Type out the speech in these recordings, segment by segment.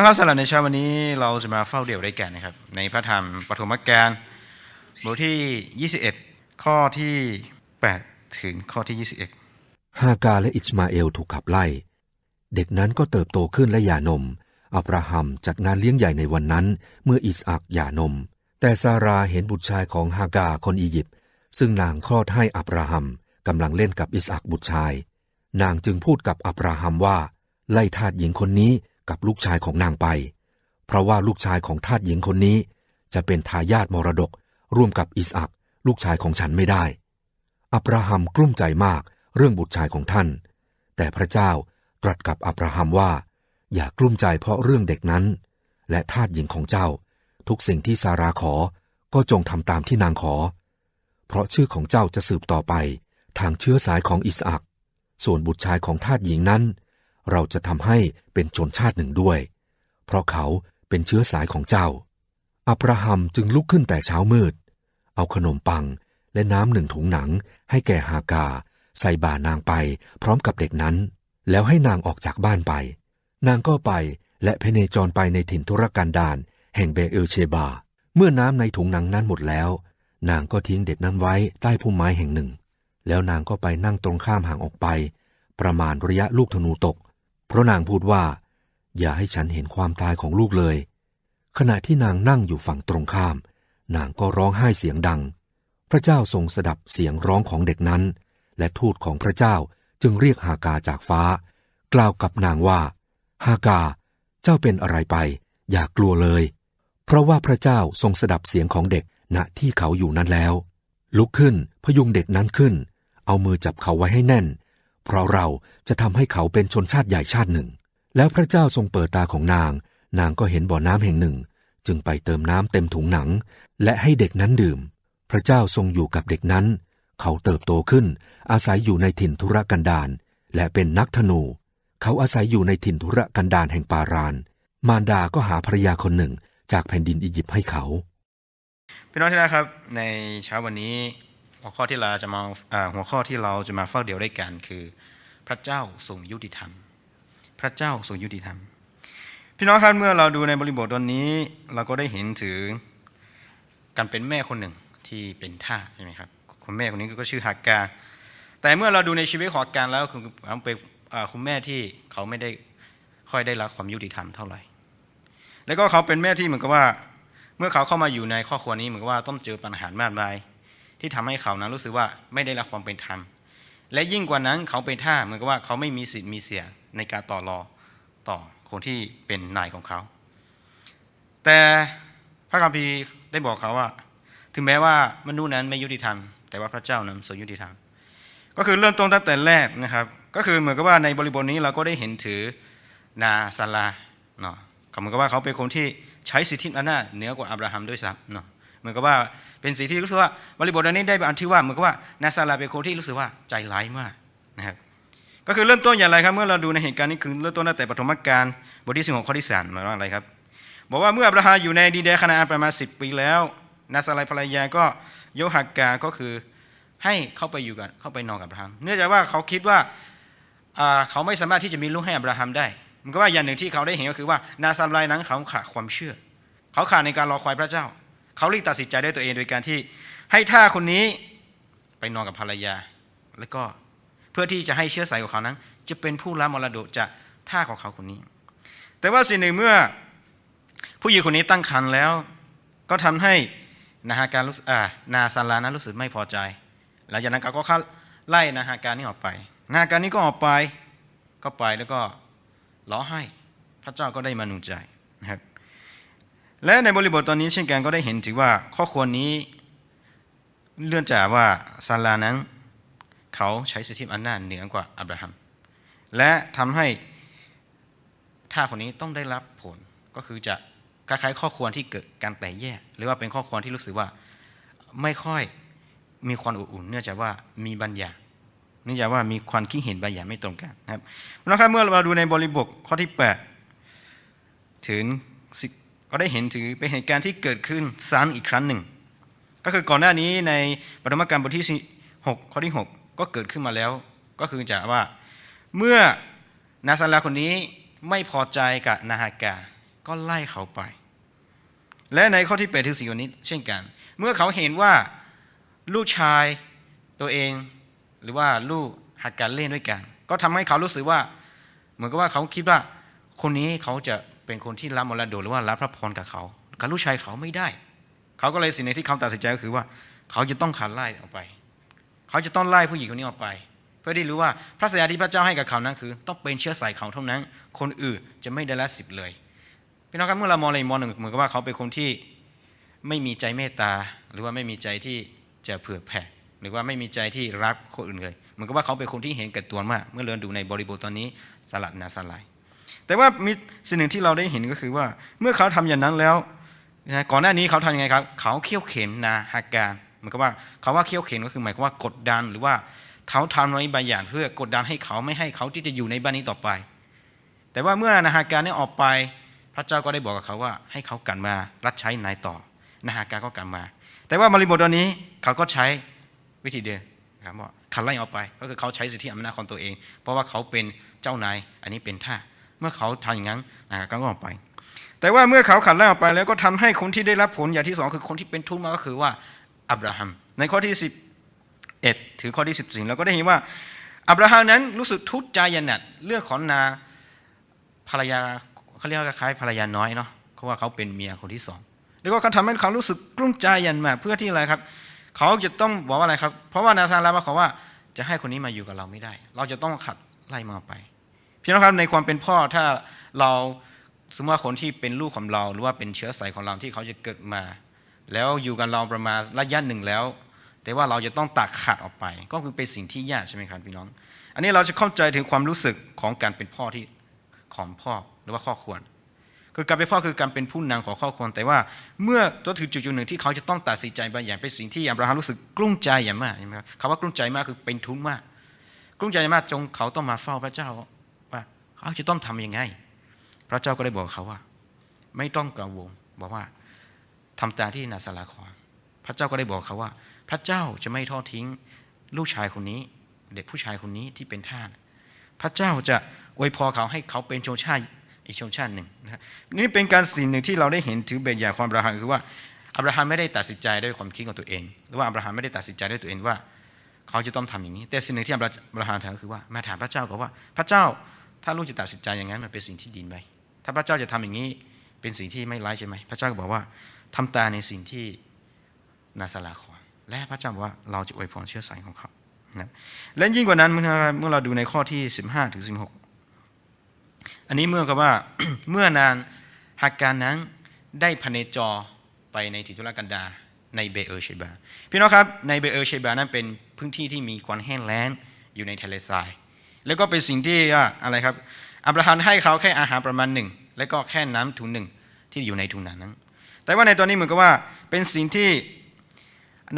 น้องครับสำหรับในเช้าวันนี้เราจะมาเฝ้าเดี่ยวด้วยกันนะครับ ในพระธรรมปฐมกาลบทที่ 21 ข้อที่ 8 ถึงข้อที่ 21 ฮากาและอิสมาเอลถูกขับไล่ เด็กนั้นก็เติบโตขึ้นและหย่านม อับราฮัมจัดงานเลี้ยงใหญ่ในวันนั้น เมื่ออิสอักหย่านม แต่ซาราเห็นบุตรชายของฮากาคนอียิปต์ซึ่งนางคลอดให้อับราฮัมกำลังเล่นกับอิสอักบุตรชาย นางจึงพูดกับอับราฮัมว่า ไล่ทาสหญิงคนนี้ กับลูกชายของนางไป เพราะว่าลูกชายของทาสหญิงคนนี้ จะเป็นทายาทมรดก ร่วมกับอิสอักลูกชายของฉันไม่ได้ อับราฮัมกลุ้มใจมากเรื่องบุตรชายของท่าน แต่พระเจ้าตรัสกับอับราฮัมว่า อย่ากลุ้มใจเพราะเรื่องเด็กนั้น และทาสหญิงของเจ้า ทุกสิ่งที่ซาราขอก็จงทำตามที่นางขอ เพราะชื่อของเจ้าจะสืบต่อไป ทางเชื้อสายของอิสอักส่วนบุตรชายของทาสหญิงนั้น เราจะทำให้เป็นชนชาติหนึ่งด้วย เพราะเขาเป็นเชื้อสายของเจ้า อับราฮัมจึงลุกขึ้นแต่เช้ามืด เอาขนมปังและน้ำหนึ่งถุงหนัง ให้แก่ฮากา ใส่บ่านางไปพร้อมกับเด็กนั้น แล้วให้นางออกจากบ้านไป นางก็ไปและเพเนจรไปในถิ่นทุรกันดารแห่งเบเอลเชบา เมื่อน้ำในถุงหนังนั้นหมดแล้ว นางก็ทิ้งเด็กนั้นไว้ใต้พุ่มไม้แห่งหนึ่ง แล้วนางก็ไปนั่งตรงข้ามห่างออกไป ประมาณระยะลูกธนูตก เพราะนางพูดว่า อย่าให้ฉันเห็นความตายของลูกเลย ขณะที่นางนั่งอยู่ฝั่งตรงข้าม นางก็ร้องไห้เสียงดัง พระเจ้าทรงสดับเสียงร้องของเด็กนั้น และทูตของพระเจ้าจึงเรียกฮากาจากฟ้า กล่าวกับนางว่าฮากา เจ้าเป็นอะไรไป อย่ากกลัวเลย เพราะว่าพระเจ้าทรงสดับเสียงของเด็กณที่เขาอยู่นั้นแล้ว ลุกขึ้นพยุงเด็กนั้นขึ้น เอามือจับเขาไว้ให้แน่น เพราะเราจะทำให้เขาเป็นชนชาติใหญ่ชาติหนึ่ง แล้วพระเจ้าทรงเปิดตาของนาง นางก็เห็นบ่อน้ำแห่งหนึ่ง จึงไปเติมน้ำเต็มถุงหนัง และให้เด็กนั้นดื่ม พระเจ้าทรงอยู่กับเด็กนั้น เขาเติบโตขึ้น อาศัยอยู่ในถิ่นทุรกันดารและเป็นนักธนู เขาอาศัยอยู่ในถิ่นทุรกันดารแห่งปาราน มารดาก็หาภรรยาคนหนึ่งจากแผ่นดินอียิปต์ให้เขาพี่น้องที่นะครับ ในเช้าวันนี้ หัวข้อที่เราจะมาหัวข้อที่เราจะมาเฝ้าเดียวด้วยกันคือ พระเจ้าทรงยุติธรรม พระเจ้าทรงยุติธรรม พี่น้องครับเมื่อเราดูในบริบทตอนนี้ เราก็ได้เห็นถึงการเป็นแม่คนหนึ่งที่เป็นท่าใช่ไหมครับคุณแม่คนนี้ก็ชื่อฮากา แต่เมื่อเราดูในชีวิตของฮาการแล้วคือเป็นคุณแม่ที่เขาไม่ได้ค่อยได้รับความยุติธรรมเท่าไหร่ แล้วก็เขาเป็นแม่ที่เหมือนกับว่า เมื่อเขาเข้ามาอยู่ในครอบครัวนี้เหมือนกับว่าต้องเจอปัญหามากมาย ที่ทำให้เขานั้นรู้สึกว่าไม่ได้รับความเป็นธรรม และยิ่งกว่านั้นเขาเป็นท่าเหมือนกับว่าเขาไม่มีสิทธิ์มีเสียในการต่อรอต่อคนที่เป็นนายของเขา แต่พระคัมภีร์ได้บอกเขาว่า ถึงแม้ว่ามนุษย์นั้นไม่ยุติธรรม แต่ว่าพระเจ้านั้นทรงยุติธรรม ก็คือเริ่มต้นตั้งแต่แรกนะครับ ก็คือเหมือนกับว่าในบริบทนี้เราก็ได้เห็นถือนาซาลาเนาะเขาเหมือนกับว่าเขาเป็นคนที่ใช้สิทธิอำนาจเหนือกว่าอับราฮัมด้วยซ้ำเนาะ เหมือนกับว่าเป็นสิ่งที่รู้สึกว่าบริบทอันนี้ได้อันที่ว่าเหมือนกับว่านาซาลาเป็นคที่รู้สึกว่าใจร้ายมากนะครับก็คือเริ่มต้นอย่างไรครับเมื่อเราดูในเหตุการณ์นี้คือเริ่มต้นตั้งแต่ปฐมกาลบทที่16ข้อที่สามหมายว่าอะไรครับ บอกว่าเมื่ออับราฮัมอยู่ในดินแดนคานาอันประมาณ10ปีแล้วนาซาลาภรรยาก็โยกฮักกาก็คือให้เข้าไปอยู่กันเข้าไปนอนกับอับราฮัมเนื่องจากว่าเขาคิดว่าอ่าเขาไม่สามารถที่จะมีลูกให้อับราฮัมได้ มันก็ว่าอย่างหนึ่งที่เขาได้เห็นก็คือว่านาซาลายนั้นเขาขาดความเชื่อ เขาขาดในการรอคอยพระเจ้า เขารีบตัดสินใจด้วยตัวเองโดยการที่ให้ท่าคนนี้ไปนอนกับภรรยา แล้วก็เพื่อที่จะให้เชื้อสายของเขานั้น จะเป็นผู้รับมรดกจากท่าของเขาคนนี้ แต่ว่าสิ่งหนึ่งเมื่อผู้หญิงคนนี้ตั้งครรภ์แล้ว ก็ทำให้นาฮาการรู้สึกนาซาลานั้นรู้สึกไม่พอใจ หลังจากนั้นเขาก็ไล่นาฮาการนี้ออกไป นาฮาการนี้ก็ออกไปก็ไปแล้วก็ร้องไห้ พระเจ้าก็ได้มาหนุนใจนะครับ และในบริบทตอนนี้เช่นกันก็ได้เห็นถึงว่าข้อควรนี้เลื่อนจากว่าซาลานั้น เขาใช้สิทธิอำนาจเหนือกว่าอับราฮัม และทำให้ท่าคนนี้ต้องได้รับผลก็คือจะคล้ายๆข้อควรที่เกิดการแตกแยก หรือว่าเป็นข้อควรที่รู้สึกว่าไม่ค่อยมีความอุ่นเนื่องจากว่ามีบางอย่าเนื่องจากว่ามีความคิดเห็นบางอย่างไม่ตรงกันนะครับนะครับเมื่อเราดูในบริบทข้อที่ 8 ถึง10 ก็ได้เห็นถึงเป็นเหตุการณ์ที่เกิดขึ้นซ้ำอีกครั้งหนึ่ง ก็คือก่อนหน้านี้ในปฐมกาลบทที่6ข้อที่ 6 ก็เกิดขึ้นมาแล้ว ก็คือจะว่าเมื่อนาซาลาคนนี้ไม่พอใจกับนาฮากา ก็ไล่เขาไป และในข้อที่8ถึง4วันนี้ เช่นกัน เมื่อเขาเห็นว่าลูกชายตัวเอง หรือว่าลูกหักการเล่นด้วยกัน ก็ทำให้เขารู้สึกว่า เหมือนกับว่าเขาคิดว่าคนนี้เขาจะ เป็นคนที่รับมรดกหรือว่ารับพระพรกับเขากับลูกชายเขาไม่ได้ เขาก็เลยสิ่งหนึ่งที่เขาตัดสินใจก็คือว่า เขาจะต้องขัดไล่ออกไป เขาจะต้องไล่ผู้หญิงคนนี้ออกไป เพื่อที่รู้ว่าพระสัญญาที่พระเจ้าให้กับเขานั้นคือ ต้องเป็นเชื้อสายเขาเท่านั้น คนอื่นจะไม่ได้ละสิบเลยพี่น้องครับเมื่อเรามองในมองหนึ่งเหมือนกับว่าเขาเป็นคนที่ไม่มีใจเมตตา หรือว่าไม่มีใจที่จะเผื่อแผ่หรือว่าไม่มีใจที่รักคนอื่นเลยเหมือนกับว่าเขาเป็นคนที่เห็นแก่ตัวมาก เมื่อเราดูในบริบทตอนนี้สลัดนาสลาย แต่ว่ามีสิ่งหนึ่งที่เราได้เห็นก็คือว่า เมื่อเขาทำอย่างนั้นแล้วนะก่อนหน้านี้เขาทำยังไงครับ เขาเคี่ยวเข็นนาหาการหมือนกับว่าเขาว่าเคี่ยวเข็นก็คือหมายความว่ากดดันหรือว่าเขาทำไว้บางอย่างเพื่อกดดันให้เขาไม่ให้เขาที่จะอยู่ในบ้านนี้ต่อไป แต่ว่าเมื่อนาหาการนี้ออกไป พระเจ้าก็ได้บอกกับเขาว่า ให้เขากลันมารับใช้นายต่อนาหาการก็กลันมา แต่ว่าบริบทตอนนี้เขาก็ใช้วิธีเดิมครับว่าขัดไล่ออกไป ก็คือเขาใช้สิทธิอำนาจของตัวเอง เพราะว่าเขาเป็นเจ้านายอันนี้เป็นท่า เมื่อเขาทำอย่างนั้นก็ก็ออกไป แต่ว่าเมื่อเขาขัดไล่ออกไป แล้วก็ทำให้คนที่ได้รับผลอย่างที่สองคือคนที่เป็นทุกข์มาก็คือว่าอับราฮัม ในข้อที่11ถึงข้อที่14เราก็ได้เห็นว่า อับราฮัมนั้นรู้สึกทุกข์ใจอย่างหนักเรื่องของนาภรรยาเขาเรียกว่าคล้ายภรรยาน้อยเนาะเพราะว่าเขาเป็นเมียคนที่สองแล้วก็เขาทำให้เขารู้สึกกลุ้มใจอย่างมากเพื่อที่อะไรครับเขาจะต้องบอกว่าอะไรครับ เพราะว่านาซาลามาขอว่าจะให้คนนี้มาอยู่กับเราไม่ได้ เราจะต้องขัดไล่มาออกไป พี่น้องครับในความเป็นพ่อถ้าเราสมมติว่าคนที่เป็นลูกของเราหรือว่าเป็นเชื้อสายของเราที่เขาจะเกิดมา แล้วอยู่กับเราประมาณระยะหนึ่งแล้ว แต่ว่าเราจะต้องตัดขาดออกไป ก็คือเป็นสิ่งที่ยากใช่ไหมครับพี่น้อง อันนี้เราจะเข้าใจถึงความรู้สึกของการเป็นพ่อที่ของพ่อหรือว่าครอบครัวคือการเป็นพ่อคือการเป็นผู้นำของครอบครัวแต่ว่าเมื่อตัวถึงจุดหนึ่งที่เขาจะต้องตัดสินใจบางอย่างเป็นสิ่งที่อับราฮัมรู้สึกกลุ้มใจอย่างมากใช่ไหมครับคำว่ากลุ้มใจมากคือเป็นทุกข์มาก กลุ้มใจมากจงเขาต้องมาเฝ้าพระเจ้า เขาจะต้องทำยังไง พระเจ้าก็ได้บอกเขาว่า ไม่ต้องกังวลบอกว่าทำตามที่นาซาลาขอพระเจ้าก็ได้บอกเขาว่า พระเจ้าจะไม่ทอดทิ้งลูกชายคนนี้ เด็กผู้ชายคนนี้ที่เป็นทาสพระเจ้าจะอวยพรเขาให้เขาเป็นชนชาติอีกชนชาติหนึ่งนะนี่เป็นการสิ่งหนึ่งที่เราได้เห็นถึงแบบอย่างความอับราฮัมคือว่าอับราฮัมไม่ได้ตัดสินใจด้วยความคิดของตัวเองหรือว่าอับราฮัมไม่ได้ตัดสินใจด้วยตัวเองว่า เขาจะต้องทำอย่างนี้ แต่สิ่งหนึ่งที่อับราฮัมทำก็คือว่ามาถามพระเจ้าก่อนว่า พระเจ้า ถ้าลูกจะตัดสินใจอย่างนั้นมันเป็นสิ่งที่ดีไหมถ้าพระเจ้าจะทำอย่างนี้เป็นสิ่งที่ไม่ร้ายใช่ไหมพระเจ้าก็บอกว่าทำตาในสิ่งที่นาซาลาขอและพระเจ้าบอกว่าเราจะอวยพรเชื้อสายของเขานะและยิ่งกว่านั้นเมื่อเมื่อเราดูในข้อที่ 15ถึง16 อันนี้เมื่อกับว่าเมื่อนานหากการนั้นได้พเนจรไปในทิทุรกันดาในเบเออร์เชบาพี่น้องครับในเบเออร์เชบานั้นเป็นพื้นที่ที่มีความแห้งแล้งอยู่ในทะเลทราย แล้วก็เป็นสิ่งที่ว่าอะไรครับ อับราฮัมให้เขาแค่อาหารประมาณหนึ่งแล้วก็แค่น้ำถุงหนึ่งที่อยู่ในถุงนั้น แต่ว่าในตอนนี้เหมือนกับว่าเป็นสิ่งที่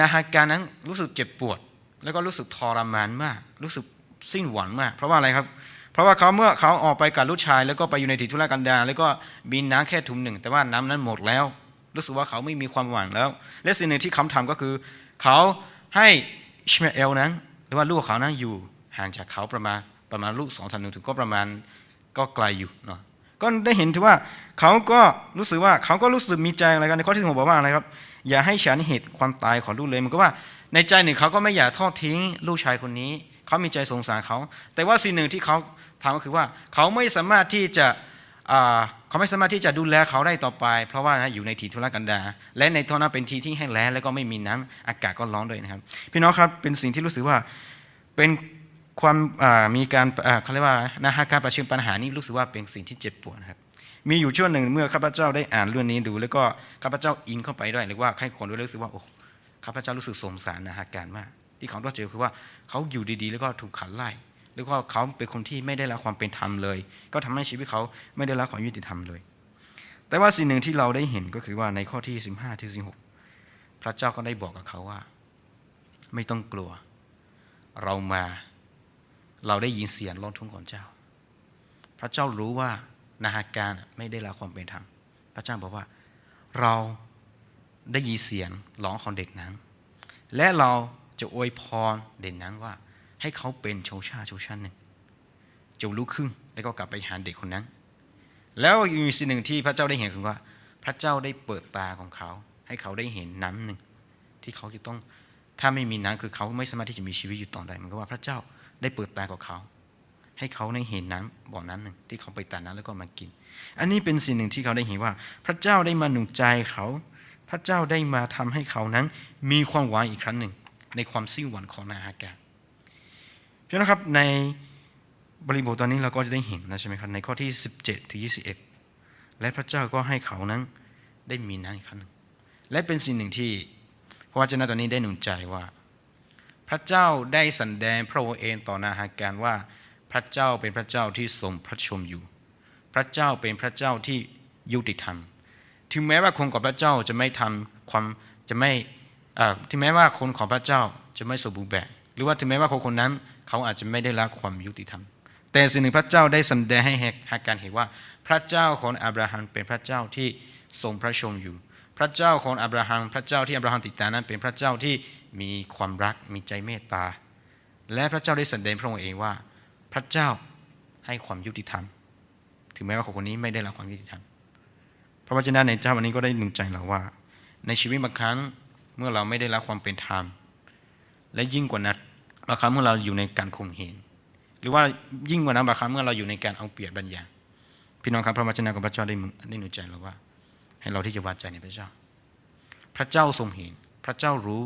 นาฮาการนั้นรู้สึกเจ็บปวด แล้วก็รู้สึกทรมานมาก รู้สึกสิ้นหวังมาก เพราะว่าอะไรครับ เพราะว่าเขาเมื่อเขาออกไปกับลูกชาย แล้วก็ไปอยู่ในถิ่นทุรกันดารแล้วก็บินน้ำแค่ถุงหนึ่ง แต่ว่าน้ำนั้นหมดแล้ว รู้สึกว่าเขาไม่มีความหวังแล้ว และสิ่งหนึ่งที่เขาทำก็คือ เขาให้อิชมาเอลนั้น หรือว่าลูกเขานั้นอยู่ห่างจากเขาประมาณ ประมาณลูกสองทันหนึ่งถึงก็ประมาณก็ไกลอยู่เนาะก็ได้เห็นถือว่าเขาก็รู้สึกว่าเขาก็รู้สึกมีใจอะไรกันในข้อที่ผมบอกว่าอะไรครับ อย่าให้ฉันเหตุความตายของลูกเลยมันก็ว่าในใจหนึ่งเขาก็ไม่อยากทอดทิ้งลูกชายคนนี้ เขามีใจสงสารเขา แต่ว่าสิ่งหนึ่งที่เขาทำก็คือว่า เขาไม่สามารถที่จะเขาไม่สามารถที่จะดูแลเขาได้ต่อไป เพราะว่านะอยู่ในที่ทุรกันดารและในท่อนั้นเป็นที่ที่แห้งแล้งแล้วก็ไม่มีน้ำอากาศก็ร้อนด้วยนะครับ พี่น้องครับเป็นสิ่งที่รู้สึกว่าเป็น ความมีการเขาเรียกว่านะฮะการประชิญปัญหานี้รู้สึกว่าเป็นสิ่งที่เจ็บปวดครับมีอยู่ช่วงหนึ่งเมื่อข้าพเจ้าได้อ่านเรื่องนี้ดู แล้วก็ข้าพเจ้าอินเข้าไปด้วยหรือว่าใครคนด้วยรู้สึกว่าโอ้ข้าพเจ้ารู้สึกสงสารนะฮะการมาก ที่เขาต้องเจอคือว่าเขาอยู่ดีๆ แล้วก็ถูกขันไล่หรือว่าเขาเป็นคนที่ไม่ได้รับความเป็นธรรมเลย ก็ทำให้ชีวิตเขาไม่ได้รับความยุติธรรมเลย แต่ว่าสิ่งหนึ่งที่เราได้เห็นก็คือว่าในข้อที่ 15ถึง16 พระเจ้าก็ได้บอกกับเขาว่า ไม่ต้องกลัว เรามา เราได้ยินเสียงร้องทุกข์ของเจ้า พระเจ้ารู้ว่านาหาการไม่ได้รับความเป็นธรรม พระเจ้าบอกว่าเราได้ยินเสียงร้องของเด็กนั้น และเราจะอวยพรเด็กนั้นว่า ให้เขาเป็นชนชาติชนชาติหนึ่งจงลุกขึ้นแล้วก็กลับไปหาเด็กคนนั้น แล้วมีสิ่งหนึ่งที่พระเจ้าได้เห็นคือว่า พระเจ้าได้เปิดตาของเขา ให้เขาได้เห็นน้ำหนึ่งที่เขาจะต้องถ้าไม่มีน้ำคือเขาไม่สามารถที่จะมีชีวิตอยู่ต่อได้เหมือนกับว่าพระเจ้า ได้เปิดตาของเขา ให้เขาได้เห็นน้ำบ่อนั้นหนึ่งที่เขาไปตัดน้ำแล้วก็มากิน อันนี้เป็นสิ่งหนึ่งที่เขาได้เห็นว่า พระเจ้าได้มาหนุนใจเขา พระเจ้าได้มาทำให้เขานั้น มีความหวังอีกครั้งหนึ่ง ในความสิ้นหวังของนาอากาศเพราะนะครับในบริบทตอนนี้เราก็จะได้เห็นนะใช่ไหมครับในข้อที่ 17ถึง21 และพระเจ้าก็ให้เขานั้นได้มีน้ำอีกครั้งหนึ่งและเป็นสิ่งหนึ่งที่พระวจนะตอนนี้ได้หนุนใจว่า ระเจ้าได้สันแดงพระองค์เองต่อนาหาการว่า พระเจ้าเป็นพระเจ้าที่ทรงพระชมอยู่ พระเจ้าเป็นพระเจ้าที่ยุติธรรม ถึงแม้ว่าคนของพระเจ้าจะไม่ทำความจะไม่ถึงแม้ว่าคนของพระเจ้าจะไม่สมบูรณ์แบบ หรือว่าถึงแม้ว่าคนคนนั้นเขาอาจจะไม่ได้รับความยุติธรรม แต่สิ่งหนึ่งพระเจ้าได้สันแดงให้หาการเห็นว่า พระเจ้าของอับราฮัมเป็นพระเจ้าที่ทรงพระชมอยู่ พระเจ้าของอับราฮัมพระเจ้าที่อับราฮัมติดตามนั้น เป็นพระเจ้าที่มีความรักมีใจเมตตา และพระเจ้าได้แสดงพระองค์เองว่า พระเจ้าให้ความยุติธรรม ถึงแม้ว่าคนคนนี้ไม่ได้รับความยุติธรรม พระวจนะในเจ้าวันนี้ก็ได้หนุนใจเราว่า ในชีวิตบางครั้งเมื่อเราไม่ได้รับความเป็นธรรม และยิ่งกว่านั้นบางครั้งเมื่อเราอยู่ในการข่มเหงหรือว่ายิ่งกว่านั้นบางครั้งเมื่อเราอยู่ในการเอาเปรียบบางอย่างพี่น้องครับพระวจนะของพระเจ้าได้ได้หนุนใจเราว่า ให้เราที่จะวางใจในพระเจ้า พระเจ้าทรงเห็น พระเจ้ารู้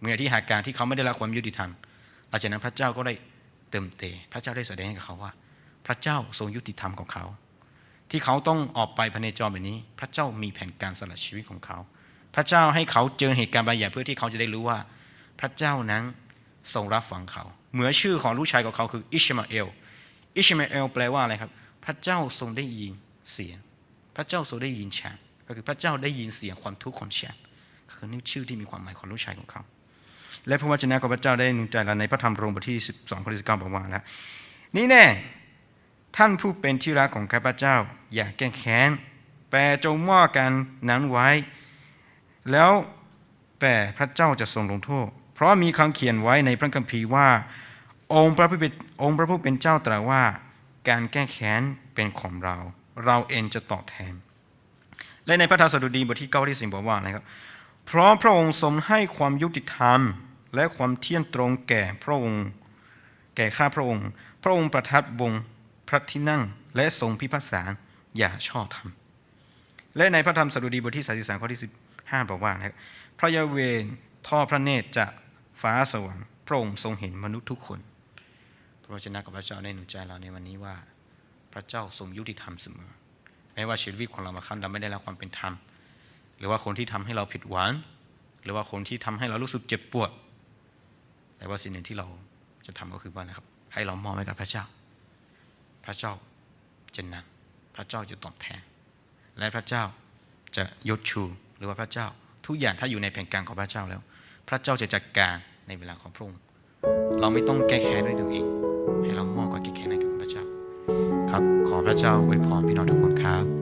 เมื่อที่หาการที่เขาไม่ได้รับความยุติธรรมหลังจากนั้นพระเจ้าก็ได้เติมเตะพระเจ้าได้แสดงให้กับเขาว่า พระเจ้าทรงยุติธรรมของเขา ที่เขาต้องออกไปพระเนจรแบบนี้ พระเจ้ามีแผนการสละชีวิตของเขา พระเจ้าให้เขาเจอเหตุการณ์บางอย่างเพื่อที่เขาจะได้รู้ว่า พระเจ้านั้นทรงรับฟังเขา เหมือนชื่อของลูกชายของเขาคืออิชมาเอลอิชมาเอลแปลว่าอะไรครับ พระเจ้าทรงได้ยินเสียง พระเจ้าทรงได้ยินฉันก็ คือพระเจ้าได้ยินเสียงความทุกข์ของฉันก็คือนี่ชื่อที่มีความหมายของลูกชายของเขา และพระวจนะของพระเจ้าได้นุนใจเราในพระธรรมโรมบทที่ 12ข้อที่19บอกว่าแล้วนี่แน่ท่านผู้เป็นที่รักของข้าพเจ้า อย่าแก้แค้นแต่จงมอบกันนั้นไว้ แล้วแต่พระเจ้าจะทรงลงโทษ เพราะมีคำเขียนไว้ในพระคัมภีร์ว่า องค์พระผู้เป็นองค์พระผู้เป็นเจ้าตรัสว่า การแก้แค้นเป็นของเรา เราเองจะตอบแทน และในพระธรรมสดุดีบทที่เก้าที่สิบบอกว่านะครับ เพราะพระองค์ทรงให้ความยุติธรรม และความเที่ยงตรงแก่พระองค์ แก่ข้าพระองค์ พระองค์ประทับบงพระที่นั่ง และทรงพิพากษาอย่าชอบธรรม และในพระธรรมสดุดีบทที่ส33ข้อที่15บห้าบอกว่านะครับพระยาเวทอดพระเนตรจากฟ้าสวรรค์พระองค์ทรงเห็นมนุษย์ทุกคน พระวจนะของพระเจ้าได้หนุนใจเราในวันนี้ว่า พระเจ้าทรงยุติธรรมเสมอ แม้ว่าชีวิตของเราบางครั้งเราไม่ได้รับความเป็นธรรม หรือว่าคนที่ทำให้เราผิดหวัง หรือว่าคนที่ทำให้เรารู้สึกเจ็บปวด แต่ว่าสิ่งหนึ่งที่เราจะทำก็คือว่านะครับ ให้เรามองไว้กับพระเจ้า พระเจ้าจะนำพระเจ้าจะตอบแทน และพระเจ้าจะยศชู หรือว่าพระเจ้า ทุกอย่างถ้าอยู่ในแผนการของพระเจ้าแล้ว พระเจ้าจะจัดการในเวลาของพระองค์เราไม่ต้องแก้แค้นด้วยตัวเอง ให้เรามอบความแก้แค้นให้กับพระเจ้า ครับ ขอพระเจ้าอวยพรพี่น้องทุกคน ครับ